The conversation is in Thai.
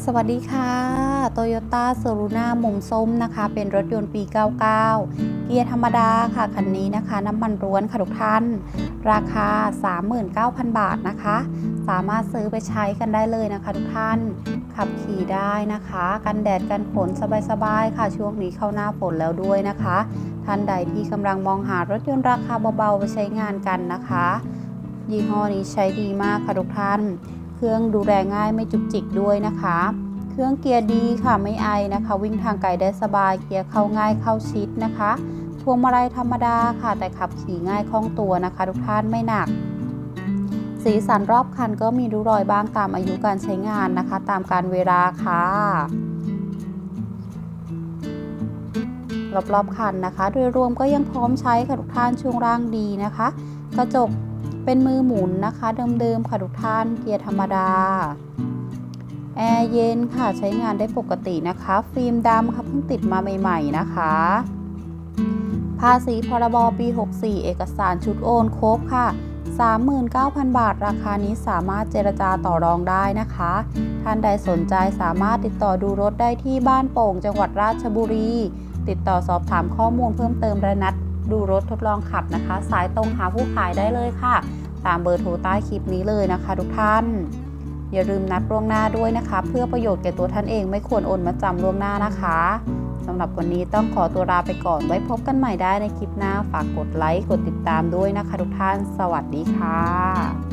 สวัสดีค่ะ Toyota s o r u n a มุมส้มนะคะ เป็นรถยนต์ปี 99 เกียร์ธรรมดาค่ะ คันนี้นะคะ น้ำมันร้วนค่ะทุกท่าน ราคา 39,000 บาทนะคะ สามารถซื้อไปใช้กันได้เลยนะคะทุกท่าน ขับขี่ได้นะคะ กันแดดกันฝนสบายๆ ค่ะ ช่วงนี้เข้าหน้าฝนแล้วด้วยนะคะ ท่านใดที่กำลังมองหารถยนต์ราคาเบาๆไปใช้งานกันนะคะ ยี่ห้อนี้ใช้ดีมากค่ะทุกท่าน รื่องดูแลง่ายไม่จุกจิกด้วยนะคะ เครื่องเกียร์ดีค่ะไม่ไอนะคะ วิ่งทางไกลได้สบายเกียร์เข้าง่ายเข้าชิดนะคะพวงมาลัยธรรมดาค่ะ แต่ขับขี่ง่ายคล่องตัวนะคะ ทุกท่านไม่หนัก สีสันรอบคันก็มีริ้วรอยบ้างตามอายุการใช้งานนะคะ ตามการเวลาค่ะ รอบๆคันนะคะ โดยรวมก็ยังพร้อมใช้ค่ะทุกท่านช่วงล่างดีนะคะ กระจก เป็นมือหมุนนะคะเดิมๆค่ะทุกท่านเกียร์ธรรมดา แอร์เย็นค่ะใช้งานได้ปกตินะคะ ฟิล์มดำค่ะเพิ่งติดมาใหม่ๆนะคะ ภาษีพรบปี 64 เอกสารชุดโอนครบค่ะ 39,000 บาท ราคานี้สามารถเจรจาต่อรองได้นะคะ ท่านใดสนใจสามารถติดต่อดูรถได้ที่บ้านโป่งจังหวัดราชบุรี ติดต่อสอบถามข้อมูลเพิ่มเติมและนัด ดูรถทดลองขับนะคะ สายตรงหาผู้ขายได้เลยค่ะ ตามเบอร์โทรใต้คลิปนี้เลยนะคะทุกท่าน อย่าลืมนัดล่วงหน้าด้วยนะคะ เพื่อประโยชน์แก่ตัวท่านเองไม่ควรโอนมาจำล่วงหน้านะคะสำหรับวันนี้ต้องขอตัวลาไปก่อนไว้พบกันใหม่ได้ในคลิปหน้า ฝากกดไลค์กดติดตามด้วยนะคะทุกท่าน สวัสดีค่ะ